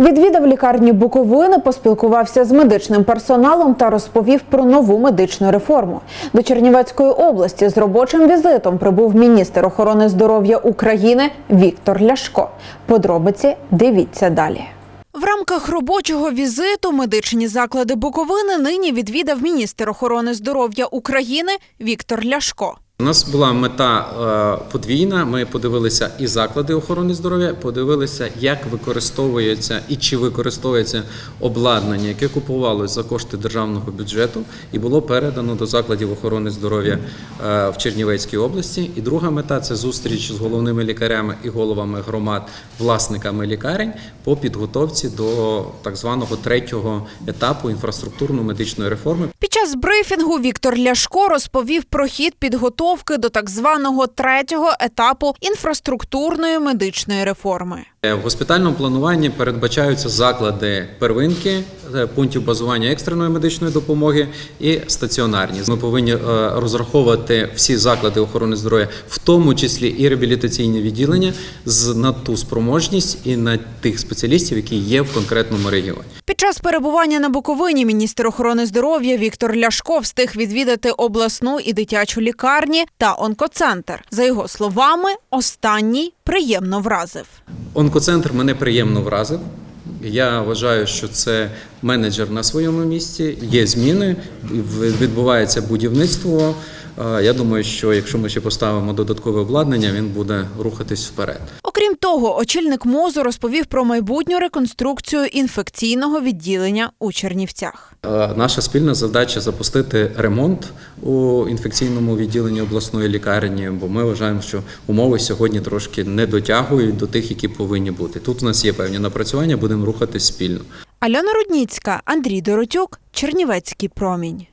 Відвідав лікарні Буковини, поспілкувався з медичним персоналом та розповів про нову медичну реформу. До Чернівецької області з робочим візитом прибув міністр охорони здоров'я України Віктор Ляшко. Подробиці дивіться далі. В рамках робочого візиту медичні заклади Буковини нині відвідав міністр охорони здоров'я України Віктор Ляшко. У нас була мета е, подвійна. Ми подивилися і заклади охорони здоров'я, подивилися, як використовується і чи використовується обладнання, яке купувалось за кошти державного бюджету, і було передано до закладів охорони здоров'я е, в Чернівецькій області. І друга мета це зустріч з головними лікарями і головами громад, власниками лікарень по підготовці до так званого третього етапу інфраструктурно-медичної реформи. Під час брифінгу Віктор Ляшко розповів про хід підготовки до так званого третього етапу інфраструктурної медичної реформи. Е, В госпітальному плануванні передбачаються заклади первинки, е, пунктів базування екстреної медичної допомоги і стаціонарні. Ми повинні е, розраховувати всі заклади охорони здоров'я, в тому числі і реабілітаційні відділення, на ту спроможність і на тих спеціалістів, які є в конкретному регіоні. Під час перебування на Буковині міністр охорони здоров'я Віктор Ляшко встиг відвідати обласну і дитячу лікарні та онкоцентр. За його словами, останній приємно вразив. Онкоцентр мене приємно вразив. Я вважаю, що це менеджер на своєму місці. Є зміни, відбувається будівництво. Я думаю, що якщо ми ще поставимо додаткове обладнання, він буде рухатись вперед. Окрім того, очільник мозу розповів про майбутню реконструкцію інфекційного відділення у Чернівцях. Наша спільна задача запустити ремонт у інфекційному відділенні обласної лікарні, бо ми вважаємо, що умови сьогодні трошки не дотягують до тих, які повинні бути. Тут у нас є певні напрацювання, будемо рухатись спільно. Альона Рудніцька, Андрій Доротюк, Чернівецький промінь.